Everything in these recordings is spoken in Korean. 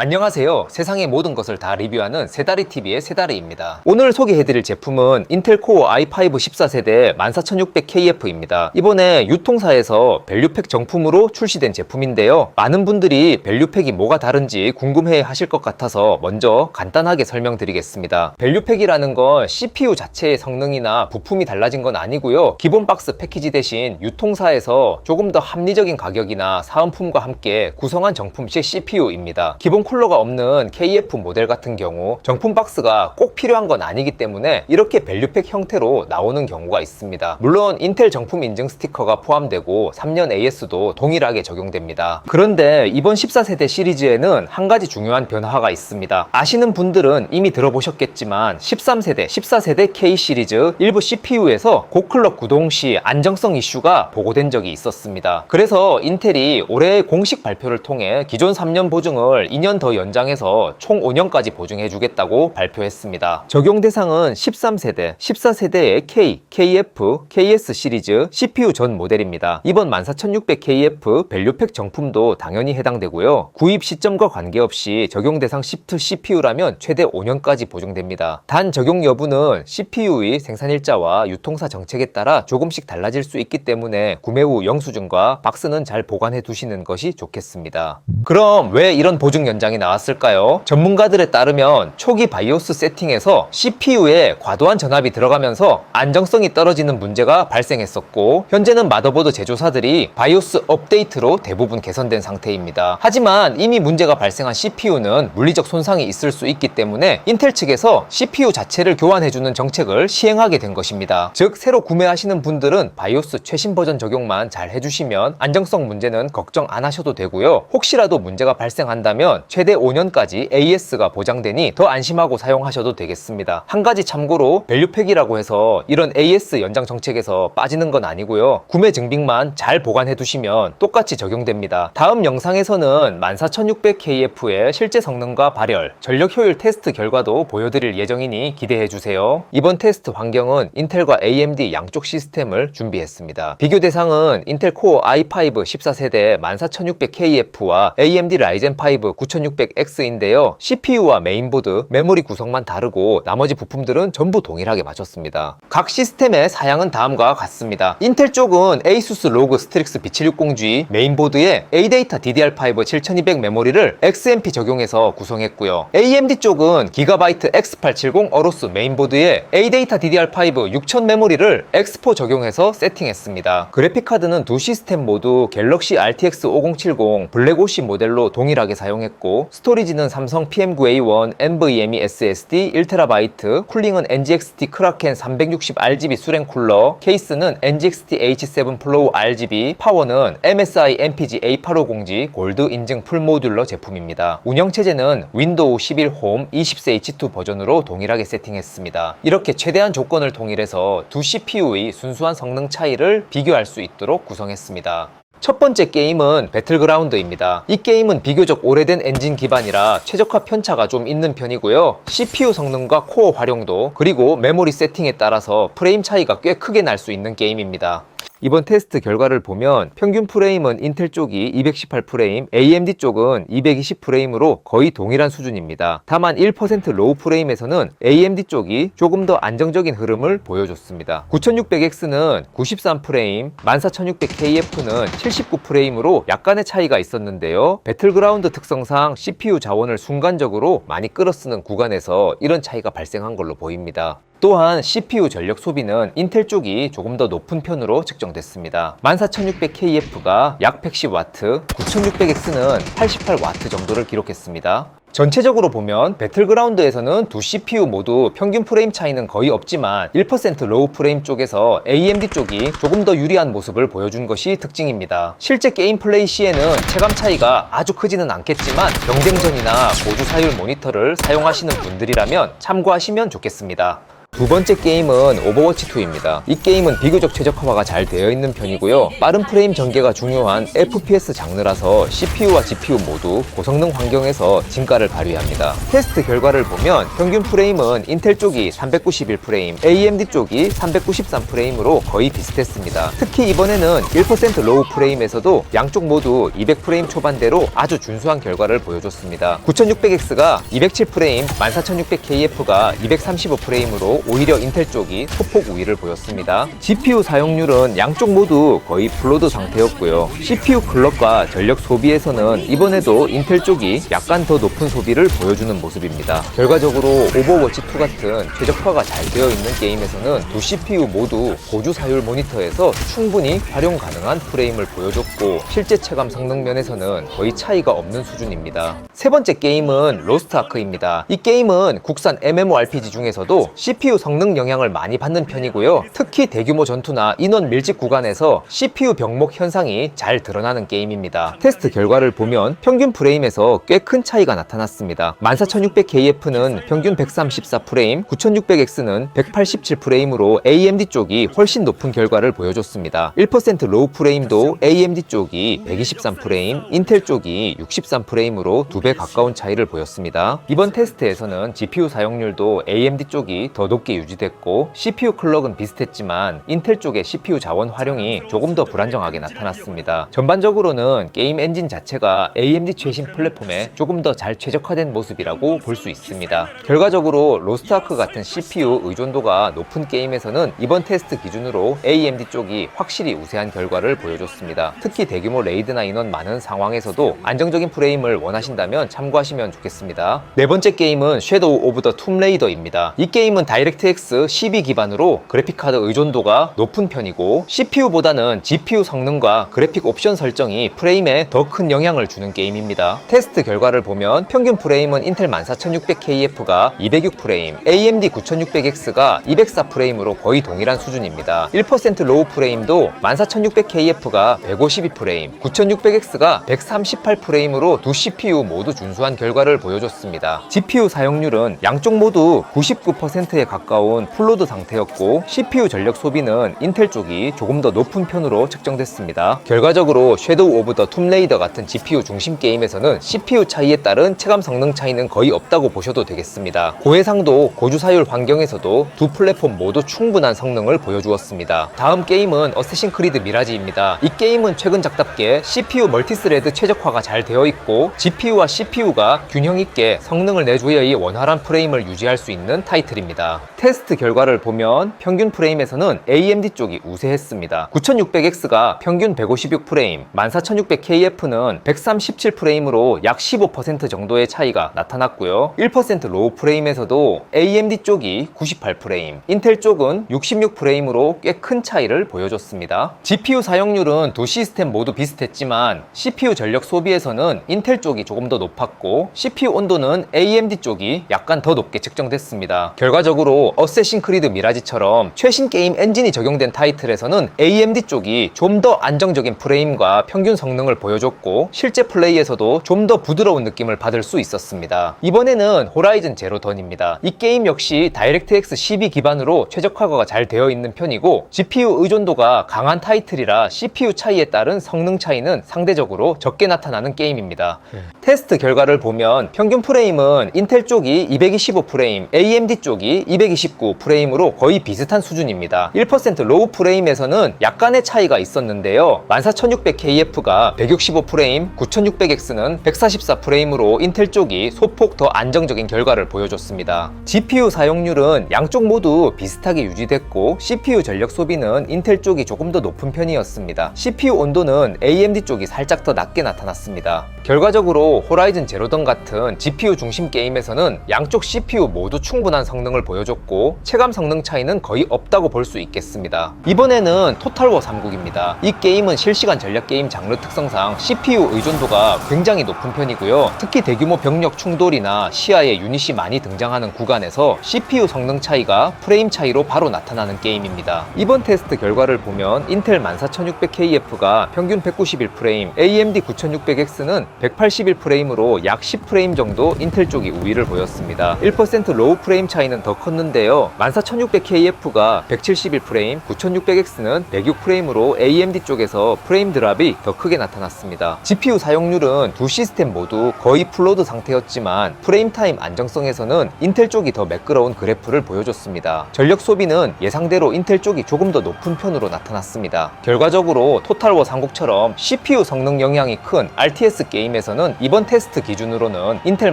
안녕하세요. 세상의 모든 것을 다 리뷰하는 세다리TV의 세다리입니다. 오늘 소개해드릴 제품은 인텔 코어 i5 14세대 14600KF입니다. 이번에 유통사에서 밸류팩 정품으로 출시된 제품인데요. 많은 분들이 밸류팩이 뭐가 다른지 궁금해 하실 것 같아서 먼저 간단하게 설명드리겠습니다. 밸류팩이라는 건 CPU 자체의 성능이나 부품이 달라진 건 아니고요. 기본 박스 패키지 대신 유통사에서 조금 더 합리적인 가격이나 사은품과 함께 구성한 정품식 CPU입니다. 기본 쿨러가 없는 KF 모델 같은 경우 정품 박스가 꼭 필요한 건 아니기 때문에 이렇게 밸류팩 형태로 나오는 경우가 있습니다. 물론 인텔 정품 인증 스티커가 포함되고 3년 AS도 동일하게 적용됩니다. 그런데 이번 14세대 시리즈에는 한 가지 중요한 변화가 있습니다. 아시는 분들은 이미 들어보셨겠지만 13세대, 14세대 K 시리즈 일부 CPU에서 고클럭 구동 시 안정성 이슈가 보고된 적이 있었습니다. 그래서 인텔이 올해 공식 발표를 통해 기존 3년 보증을 2년 더 연장해서 총 5년까지 보증해 주겠다고 발표했습니다. 적용 대상은 13세대, 14세대의 K, KF, KS 시리즈 CPU 전 모델입니다. 이번 14600KF 밸류팩 정품도 당연히 해당되고요. 구입 시점과 관계없이 적용 대상 시프트 CPU라면 최대 5년까지 보증됩니다. 단 적용 여부는 CPU의 생산 일자와 유통사 정책에 따라 조금씩 달라질 수 있기 때문에 구매 후 영수증과 박스는 잘 보관해 두시는 것이 좋겠습니다. 그럼 왜 이런 보증 연장 이 나왔을까요? 전문가들에 따르면 초기 바이오스 세팅에서 CPU에 과도한 전압이 들어가면서 안정성이 떨어지는 문제가 발생했었고 현재는 마더보드 제조사들이 바이오스 업데이트로 대부분 개선된 상태입니다. 하지만 이미 문제가 발생한 CPU는 물리적 손상이 있을 수 있기 때문에 인텔 측에서 CPU 자체를 교환해주는 정책을 시행하게 된 것입니다. 즉 새로 구매하시는 분들은 바이오스 최신 버전 적용만 잘 해주시면 안정성 문제는 걱정 안 하셔도 되고요. 혹시라도 문제가 발생한다면 최대 5년까지 AS가 보장되니 더 안심하고 사용하셔도 되겠습니다. 한 가지 참고로 밸류팩이라고 해서 이런 AS 연장 정책에서 빠지는 건 아니고요. 구매 증빙만 잘 보관해 두시면 똑같이 적용됩니다. 다음 영상에서는 14600KF의 실제 성능과 발열, 전력 효율 테스트 결과도 보여드릴 예정이니 기대해 주세요. 이번 테스트 환경은 인텔과 AMD 양쪽 시스템을 준비했습니다. 비교 대상은 인텔 코어 i5 14세대 14600KF와 AMD 라이젠 5 9600X인데요. CPU와 메인보드, 메모리 구성만 다르고 나머지 부품들은 전부 동일하게 맞췄습니다. 각 시스템의 사양은 다음과 같습니다. 인텔 쪽은 ASUS ROG Strix B760G 메인보드에 ADATA DDR5 7200 메모리를 XMP 적용해서 구성했고요. AMD 쪽은 기가바이트 X870 어로스 메인보드에 ADATA DDR5 6000 메모리를 X4 적용해서 세팅했습니다. 그래픽카드는 두 시스템 모두 갤럭시 RTX 5070 블랙오시 모델로 동일하게 사용했고 스토리지는 삼성 PM9A1 NVMe SSD 1TB 쿨링은 NGXT 크라켄 360RGB 수랭 쿨러 케이스는 NGXT H7 플로우 RGB 파워는 MSI MPG A850G 골드 인증 풀 모듈러 제품입니다. 운영체제는 윈도우 11 홈 20세 H2 버전으로 동일하게 세팅했습니다. 이렇게 최대한 조건을 동일해서 두 CPU의 순수한 성능 차이를 비교할 수 있도록 구성했습니다. 첫 번째 게임은 배틀그라운드입니다. 이 게임은 비교적 오래된 엔진 기반이라 최적화 편차가 좀 있는 편이고요. CPU 성능과 코어 활용도 그리고 메모리 세팅에 따라서 프레임 차이가 꽤 크게 날 수 있는 게임입니다. 이번 테스트 결과를 보면 평균 프레임은 인텔 쪽이 218 프레임, AMD 쪽은 220 프레임으로 거의 동일한 수준입니다. 다만 1% 로우 프레임에서는 AMD 쪽이 조금 더 안정적인 흐름을 보여줬습니다. 9600X는 93 프레임, 14600KF는 79 프레임으로 약간의 차이가 있었는데요. 배틀그라운드 특성상 CPU 자원을 순간적으로 많이 끌어쓰는 구간에서 이런 차이가 발생한 걸로 보입니다. 또한 CPU 전력 소비는 인텔 쪽이 조금 더 높은 편으로 측정됐습니다. 14600KF가 약 110W, 9600X는 88W 정도를 기록했습니다. 전체적으로 보면 배틀그라운드에서는 두 CPU 모두 평균 프레임 차이는 거의 없지만 1% 로우 프레임 쪽에서 AMD 쪽이 조금 더 유리한 모습을 보여준 것이 특징입니다. 실제 게임 플레이 시에는 체감 차이가 아주 크지는 않겠지만 경쟁전이나 고주 사율 모니터를 사용하시는 분들이라면 참고하시면 좋겠습니다. 두 번째 게임은 오버워치 2입니다. 이 게임은 비교적 최적화가 잘 되어 있는 편이고요. 빠른 프레임 전개가 중요한 FPS 장르라서 CPU와 GPU 모두 고성능 환경에서 진가를 발휘합니다. 테스트 결과를 보면 평균 프레임은 인텔 쪽이 391프레임, AMD 쪽이 393프레임으로 거의 비슷했습니다. 특히 이번에는 1% 로우 프레임에서도 양쪽 모두 200프레임 초반대로 아주 준수한 결과를 보여줬습니다. 9600X가 207프레임, 14600KF가 235프레임으로 오히려 인텔 쪽이 소폭 우위를 보였습니다. GPU 사용률은 양쪽 모두 거의 플로드 상태였고요. CPU 클럭과 전력 소비에서는 이번에도 인텔 쪽이 약간 더 높은 소비를 보여주는 모습입니다. 결과적으로 오버워치 2 같은 최적화가 잘 되어 있는 게임에서는 두 CPU 모두 고주 사율 모니터에서 충분히 활용 가능한 프레임을 보여줬고 실제 체감 성능 면에서는 거의 차이가 없는 수준입니다. 세 번째 게임은 로스트 아크입니다. 이 게임은 국산 MMORPG 중에서도 CPU 성능 영향을 많이 받는 편이고요. 특히 대규모 전투나 인원 밀집 구간에서 CPU 병목 현상이 잘 드러나는 게임입니다. 테스트 결과를 보면 평균 프레임에서 꽤 큰 차이가 나타났습니다. 14600KF는 평균 134프레임, 9600X는 187프레임으로 AMD 쪽이 훨씬 높은 결과를 보여줬습니다. 1% 로우 프레임도 AMD 쪽이 123프레임, 인텔 쪽이 63프레임으로 두 배 가까운 차이를 보였습니다. 이번 테스트에서는 GPU 사용률도 AMD 쪽이 더 높게 유지됐고 CPU 클럭은 비슷했지만 인텔 쪽의 CPU 자원 활용이 조금 더 불안정하게 나타났습니다. 전반적으로는 게임 엔진 자체가 AMD 최신 플랫폼에 조금 더 잘 최적화된 모습이라고 볼 수 있습니다. 결과적으로 로스트아크 같은 CPU 의존도가 높은 게임에서는 이번 테스트 기준으로 AMD 쪽이 확실히 우세한 결과를 보여줬습니다. 특히 대규모 레이드나 인원 많은 상황에서도 안정적인 프레임을 원하신다면 참고하시면 좋겠습니다. 네 번째 게임은 섀도우 오브 더 툼레이더입니다. 이 게임은 다이렉 트X 12 기반으로 그래픽카드 의존도가 높은 편이고 CPU보다는 GPU 성능과 그래픽 옵션 설정이 프레임에 더 큰 영향을 주는 게임입니다. 테스트 결과를 보면 평균 프레임은 인텔 14600KF가 206프레임, AMD 9600X가 204프레임으로 거의 동일한 수준입니다. 1% 로우 프레임도 14600KF가 152프레임, 9600X가 138프레임으로 두 CPU 모두 준수한 결과를 보여줬습니다. GPU 사용률은 양쪽 모두 99%에 가 까운 풀로드 상태였고 CPU 전력 소비는 인텔 쪽이 조금 더 높은 편으로 측정됐습니다. 결과적으로 섀도우 오브 더 툼레이더 같은 GPU 중심 게임에서는 CPU 차이에 따른 체감 성능 차이는 거의 없다고 보셔도 되겠습니다. 고해상도 고주사율 환경에서도 두 플랫폼 모두 충분한 성능을 보여주었습니다. 다음 게임은 어쌔신 크리드 미라지입니다. 이 게임은 최근 작답게 CPU 멀티스레드 최적화가 잘 되어 있고 GPU와 CPU가 균형 있게 성능을 내줘야 원활한 프레임을 유지할 수 있는 타이틀입니다. 테스트 결과를 보면 평균 프레임에서는 AMD 쪽이 우세했습니다. 9600X가 평균 156프레임, 14600KF는 137프레임으로 약 15% 정도의 차이가 나타났고요. 1% 로우 프레임에서도 AMD 쪽이 98프레임, 인텔 쪽은 66프레임으로 꽤 큰 차이를 보여줬습니다. GPU 사용률은 두 시스템 모두 비슷했지만 CPU 전력 소비에서는 인텔 쪽이 조금 더 높았고 CPU 온도는 AMD 쪽이 약간 더 높게 측정됐습니다. 결과적으로 어쌔신 크리드 미라지처럼 최신 게임 엔진이 적용된 타이틀에서는 AMD 쪽이 좀 더 안정적인 프레임과 평균 성능을 보여줬고 실제 플레이에서도 좀 더 부드러운 느낌을 받을 수 있었습니다. 이번에는 호라이즌 제로 던입니다. 이 게임 역시 다이렉트X 12 기반으로 최적화가 잘 되어 있는 편이고 GPU 의존도가 강한 타이틀이라 CPU 차이에 따른 성능 차이는 상대적으로 적게 나타나는 게임입니다. 테스트 결과를 보면 평균 프레임은 인텔 쪽이 225 프레임, AMD 쪽이 229 프레임으로 거의 비슷한 수준입니다. 1% 로우 프레임에서는 약간의 차이가 있었는데요. 14600KF가 165 프레임, 9600X는 144 프레임으로 인텔 쪽이 소폭 더 안정적인 결과를 보여줬습니다. GPU 사용률은 양쪽 모두 비슷하게 유지됐고 CPU 전력 소비는 인텔 쪽이 조금 더 높은 편이었습니다. CPU 온도는 AMD 쪽이 살짝 더 낮게 나타났습니다. 결과적으로 호라이즌 제로던 같은 GPU 중심 게임에서는 양쪽 CPU 모두 충분한 성능을 보여줬 고 체감 성능 차이는 거의 없다고 볼 수 있겠습니다. 이번에는 토탈워 3국입니다. 이 게임은 실시간 전략 게임 장르 특성상 CPU 의존도가 굉장히 높은 편이고요. 특히 대규모 병력 충돌이나 시야에 유닛이 많이 등장하는 구간에서 CPU 성능 차이가 프레임 차이로 바로 나타나는 게임입니다. 이번 테스트 결과를 보면 인텔 14600KF가 평균 191프레임, AMD 9600X는 181프레임으로 약 10프레임 정도 인텔 쪽이 우위를 보였습니다. 1% 로우 프레임 차이는 더 컸는데 없는데요. 14600KF가 171프레임, 9600X는 106프레임으로 AMD 쪽에서 프레임 드랍이 더 크게 나타났습니다. GPU 사용률은 두 시스템 모두 거의 풀로드 상태였지만 프레임 타임 안정성에서는 인텔 쪽이 더 매끄러운 그래프를 보여줬습니다. 전력 소비는 예상대로 인텔 쪽이 조금 더 높은 편으로 나타났습니다. 결과적으로 토탈워 삼국처럼 CPU 성능 영향이 큰 RTS 게임에서는 이번 테스트 기준으로는 인텔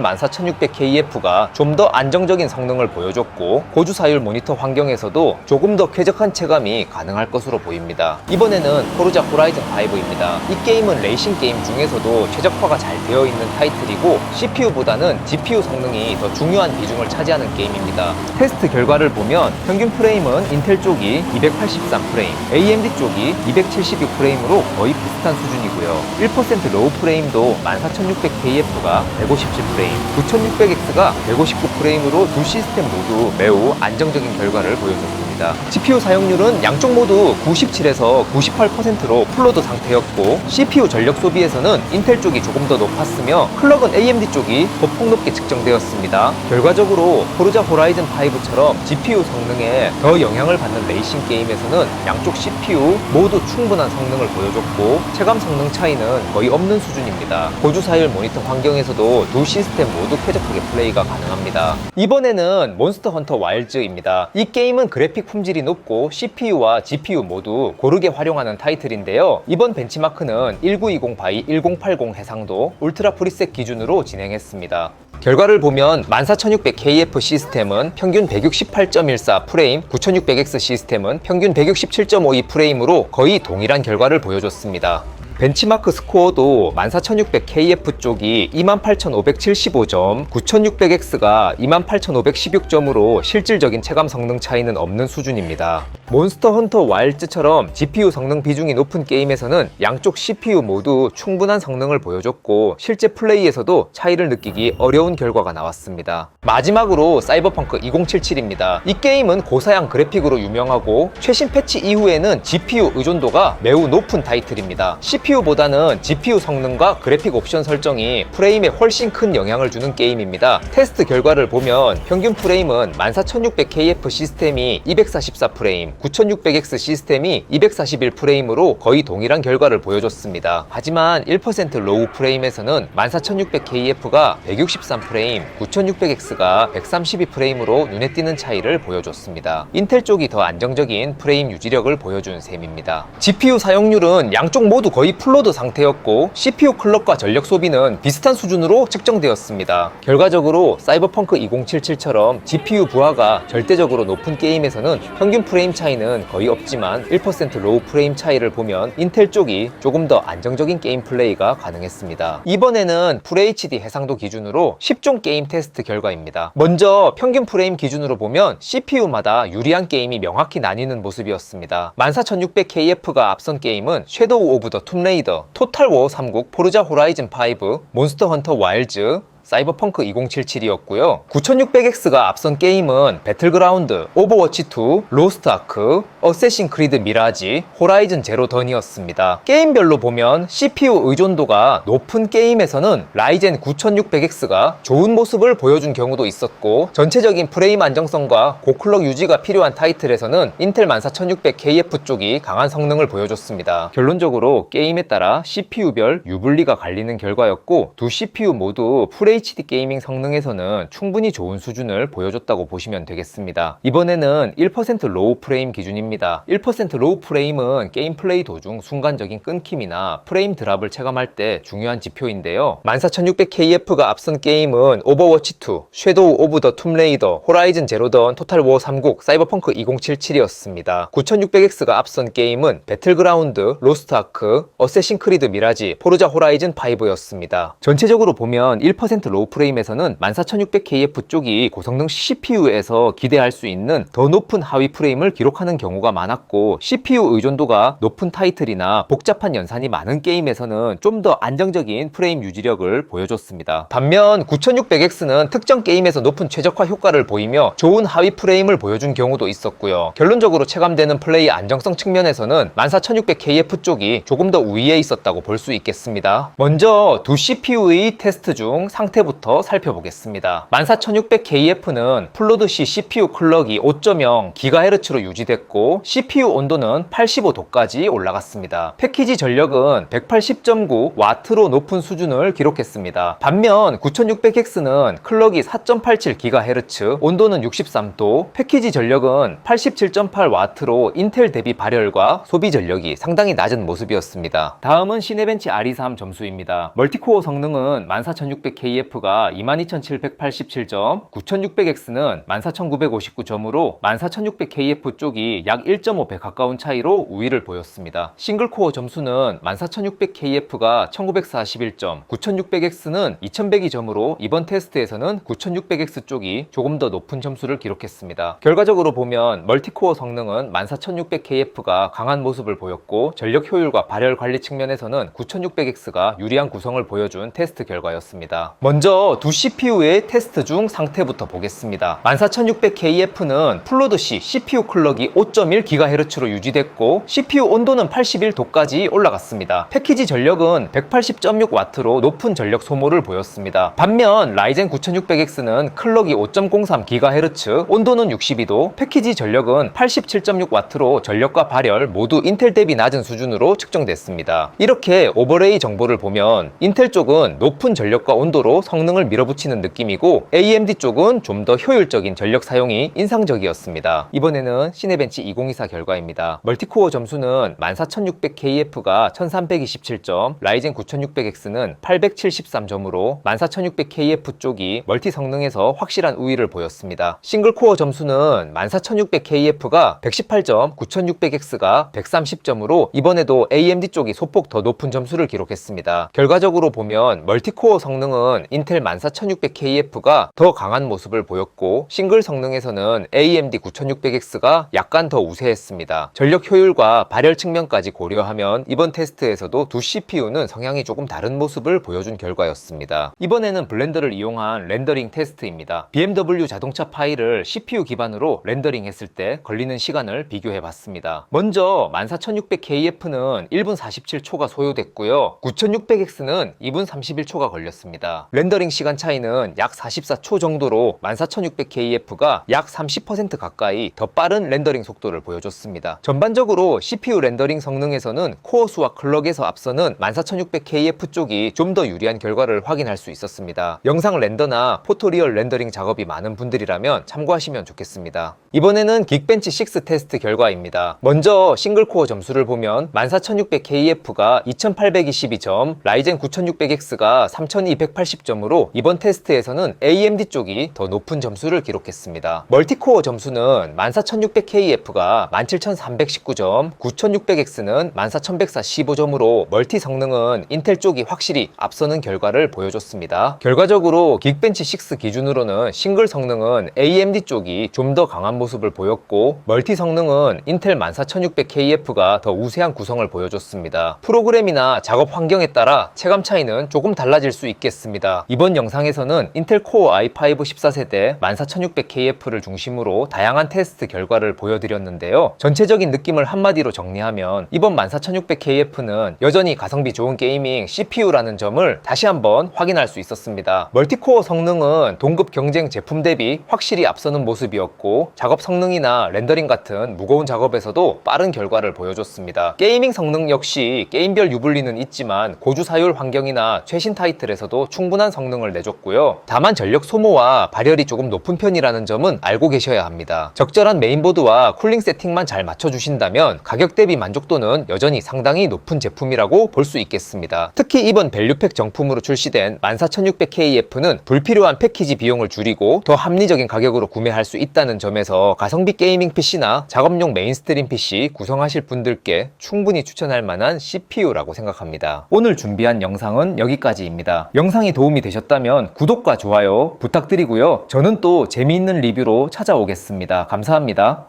14600KF가 좀 더 안정적인 성능을 보여줬고 고주 사율 모니터 환경에서도 조금 더 쾌적한 체감이 가능할 것으로 보입니다. 이번에는 포르자 호라이즌 5입니다. 이 게임은 레이싱 게임 중에서도 최적화가 잘 되어 있는 타이틀이고 CPU보다는 GPU 성능이 더 중요한 비중을 차지하는 게임입니다. 테스트 결과를 보면 평균 프레임은 인텔 쪽이 283 프레임, AMD 쪽이 276 프레임으로 거의 비슷 한 수준이고요. 1% 로우 프레임도 14600KF가 157프레임, 9600X가 159프레임으로 두 시스템 모두 매우 안정적인 결과를 보여줬습니다. CPU 사용률은 양쪽 모두 97에서 98%로 풀로드 상태였고 CPU 전력 소비에서는 인텔 쪽이 조금 더 높았으며 클럭은 AMD 쪽이 더 폭높게 측정되었습니다. 결과적으로 포르자 호라이즌 5처럼 GPU 성능에 더 영향을 받는 레이싱 게임에서는 양쪽 CPU 모두 충분한 성능을 보여줬고 체감 성능 차이는 거의 없는 수준입니다. 고주 사율 모니터 환경에서도 두 시스템 모두 쾌적하게 플레이가 가능합니다. 이번에는 몬스터 헌터 와일즈입니다. 이 게임은 그래픽 품질이 높고 CPU와 GPU 모두 고르게 활용하는 타이틀인데요. 이번 벤치마크는 1920 바이 1080 해상도 울트라 프리셋 기준으로 진행했습니다. 결과를 보면 14600KF 시스템은 평균 168.14 프레임, 9600X 시스템은 평균 167.52 프레임으로 거의 동일한 결과를 보여줬습니다. 벤치마크 스코어도 14600KF 쪽이 28575점, 9600X가 28516점으로 실질적인 체감 성능 차이는 없는 수준입니다. 몬스터 헌터 와일즈처럼 GPU 성능 비중이 높은 게임에서는 양쪽 CPU 모두 충분한 성능을 보여줬고 실제 플레이에서도 차이를 느끼기 어려운 결과가 나왔습니다. 마지막으로 사이버펑크 2077입니다. 이 게임은 고사양 그래픽으로 유명하고 최신 패치 이후에는 GPU 의존도가 매우 높은 타이틀입니다. CPU 보다는 GPU 성능과 그래픽 옵션 설정이 프레임에 훨씬 큰 영향을 주는 게임입니다. 테스트 결과를 보면 평균 프레임은 14600KF 시스템이 244프레임, 9600X 시스템이 241프레임으로 거의 동일한 결과를 보여줬습니다. 하지만 1% 로우 프레임에서는 14600KF가 163프레임, 9600X가 132프레임으로 눈에 띄는 차이를 보여줬습니다. 인텔 쪽이 더 안정적인 프레임 유지력을 보여준 셈입니다. GPU 사용률은 양쪽 모두 거의 풀로드 상태였고 CPU 클럭과 전력 소비는 비슷한 수준으로 측정되었습니다. 결과적으로 사이버펑크 2077처럼 GPU 부하가 절대적으로 높은 게임에서는 평균 프레임 차이는 거의 없지만 1% 로우 프레임 차이를 보면 인텔 쪽이 조금 더 안정적인 게임 플레이가 가능했습니다. 이번에는 FHD 해상도 기준으로 10종 게임 테스트 결과입니다. 먼저 평균 프레임 기준으로 보면 CPU마다 유리한 게임이 명확히 나뉘는 모습이었습니다. 14600KF가 앞선 게임은 섀도우 오브 더 툼 레이더, 토탈 워어 3국, 포르자 호라이즌 5, 몬스터 헌터 와일즈, 사이버펑크 2077이었고요. 9600X가 앞선 게임은 배틀그라운드, 오버워치2, 로스트 아크, 어세신 크리드 미라지, 호라이즌 제로 던이었습니다. 게임별로 보면 CPU 의존도가 높은 게임에서는 라이젠 9600X가 좋은 모습을 보여준 경우도 있었고 전체적인 프레임 안정성과 고클럭 유지가 필요한 타이틀에서는 인텔 14600KF 쪽이 강한 성능을 보여줬습니다. 결론적으로 게임에 따라 CPU별 유불리가 갈리는 결과였고 두 CPU 모두 프레임 FHD 게이밍 성능에서는 충분히 좋은 수준을 보여줬다고 보시면 되겠습니다. 이번에는 1% 로우 프레임 기준입니다. 1% 로우 프레임은 게임 플레이 도중 순간적인 끊김이나 프레임 드랍을 체감할 때 중요한 지표인데요. 14600KF가 앞선 게임은 오버워치2, 섀도우 오브 더 툼레이더, 호라이즌 제로던, 토탈 워 3국, 사이버펑크 2077이었습니다. 9600X가 앞선 게임은 배틀그라운드, 로스트 아크, 어세신 크리드 미라지, 포르자 호라이즌 5였습니다. 전체적으로 보면 1% 로우 프레임에서는 14600KF 쪽이 고성능 CPU에서 기대할 수 있는 더 높은 하위 프레임을 기록하는 경우가 많았고 CPU 의존도가 높은 타이틀이나 복잡한 연산이 많은 게임에서는 좀 더 안정적인 프레임 유지력을 보여줬습니다. 반면 9600X는 특정 게임에서 높은 최적화 효과를 보이며 좋은 하위 프레임을 보여준 경우도 있었고요. 결론적으로 체감되는 플레이 안정성 측면에서는 14600KF 쪽이 조금 더 우위에 있었다고 볼 수 있겠습니다. 먼저 두 CPU의 테스트 중 상태 상태부터 살펴보겠습니다. 14600KF는 플로드시 CPU 클럭이 5.0 GHz로 유지됐고 CPU 온도는 85도까지 올라갔습니다. 패키지 전력은 180.9 와트로 높은 수준을 기록했습니다. 반면 9600X는 클럭이 4.87 GHz, 온도는 63도, 패키지 전력은 87.8 와트로 인텔 대비 발열과 소비 전력이 상당히 낮은 모습이었습니다. 다음은 시네벤치 RE3 점수입니다. 멀티코어 성능은 14600KF 가 22787점, 9600X는 14959점으로 14600KF 쪽이 약 1.5배 가까운 차이로 우위를 보였습니다. 싱글코어 점수는 14600KF가 1941점, 9600X는 2102점으로 이번 테스트에서는 9600X 쪽이 조금 더 높은 점수를 기록했습니다. 결과적으로 보면 멀티코어 성능은 14600KF가 강한 모습을 보였고 전력 효율과 발열 관리 측면에서는 9600X가 유리한 구성을 보여준 테스트 결과였습니다. 먼저 두 CPU의 테스트 중 상태부터 보겠습니다. 14600KF는 플로드시 CPU 클럭이 5.1GHz로 유지됐고 CPU 온도는 81도까지 올라갔습니다. 패키지 전력은 180.6W로 높은 전력 소모를 보였습니다. 반면 라이젠 9600X는 클럭이 5.03GHz, 온도는 62도, 패키지 전력은 87.6W로 전력과 발열 모두 인텔 대비 낮은 수준으로 측정됐습니다. 이렇게 오버레이 정보를 보면 인텔 쪽은 높은 전력과 온도로 성능을 밀어붙이는 느낌이고 AMD 쪽은 좀 더 효율적인 전력 사용이 인상적이었습니다. 이번에는 시네벤치 2024 결과입니다. 멀티코어 점수는 14600KF가 1327점, 라이젠 9600X는 873점으로 14600KF 쪽이 멀티 성능에서 확실한 우위를 보였습니다. 싱글코어 점수는 14600KF가 118점, 9600X가 130점으로 이번에도 AMD 쪽이 소폭 더 높은 점수를 기록했습니다. 결과적으로 보면 멀티코어 성능은 인텔 14600KF가 더 강한 모습을 보였고 싱글 성능에서는 AMD 9600X가 약간 더 우세했습니다. 전력 효율과 발열 측면까지 고려하면 이번 테스트에서도 두 CPU는 성향이 조금 다른 모습을 보여준 결과였습니다. 이번에는 블렌더를 이용한 렌더링 테스트입니다. BMW 자동차 파일을 CPU 기반으로 렌더링 했을 때 걸리는 시간을 비교해 봤습니다. 먼저 14600KF는 1분 47초가 소요됐고요. 9600X는 2분 31초가 걸렸습니다. 렌더링 시간 차이는 약 44초 정도로 14600KF가 약 30% 가까이 더 빠른 렌더링 속도를 보여줬습니다. 전반적으로 CPU 렌더링 성능에서는 코어 수와 클럭에서 앞서는 14600KF 쪽이 좀 더 유리한 결과를 확인할 수 있었습니다. 영상 렌더나 포토리얼 렌더링 작업이 많은 분들이라면 참고하시면 좋겠습니다. 이번에는 긱벤치 6 테스트 결과입니다. 먼저 싱글코어 점수를 보면 14600KF가 2822점, 라이젠 9600X가 3280 점으로 이번 테스트에서는 AMD 쪽이 더 높은 점수를 기록했습니다. 멀티코어 점수는 14600KF가 17319점, 9600X는 14145점으로 멀티 성능은 인텔 쪽이 확실히 앞서는 결과를 보여줬습니다. 결과적으로 긱벤치 6 기준으로는 싱글 성능은 AMD 쪽이 좀 더 강한 모습을 보였고 멀티 성능은 인텔 14600KF가 더 우세한 구성을 보여줬습니다. 프로그램이나 작업 환경에 따라 체감 차이는 조금 달라질 수 있겠습니다. 이번 영상에서는 인텔 코어 i5 14세대 14600KF를 중심으로 다양한 테스트 결과를 보여드렸는데요. 전체적인 느낌을 한마디로 정리하면 이번 14600KF는 여전히 가성비 좋은 게이밍 CPU라는 점을 다시 한번 확인할 수 있었습니다. 멀티코어 성능은 동급 경쟁 제품 대비 확실히 앞서는 모습이었고 작업 성능이나 렌더링 같은 무거운 작업에서도 빠른 결과를 보여줬습니다. 게이밍 성능 역시 게임별 유불리는 있지만 고주 사율 환경이나 최신 타이틀에서도 충분한 성능을 내줬고요. 다만 전력 소모와 발열이 조금 높은 편이라는 점은 알고 계셔야 합니다. 적절한 메인보드와 쿨링 세팅만 잘 맞춰주신다면 가격 대비 만족도는 여전히 상당히 높은 제품이라고 볼 수 있겠습니다. 특히 이번 밸류팩 정품으로 출시된 14600KF는 불필요한 패키지 비용을 줄이고 더 합리적인 가격으로 구매할 수 있다는 점에서 가성비 게이밍 PC나 작업용 메인스트림 PC 구성하실 분들께 충분히 추천할 만한 CPU라고 생각합니다. 오늘 준비한 영상은 여기까지입니다. 영상이 도움이 되셨다면 구독과 좋아요 부탁드리고요. 저는 또 재미있는 리뷰로 찾아오겠습니다. 감사합니다.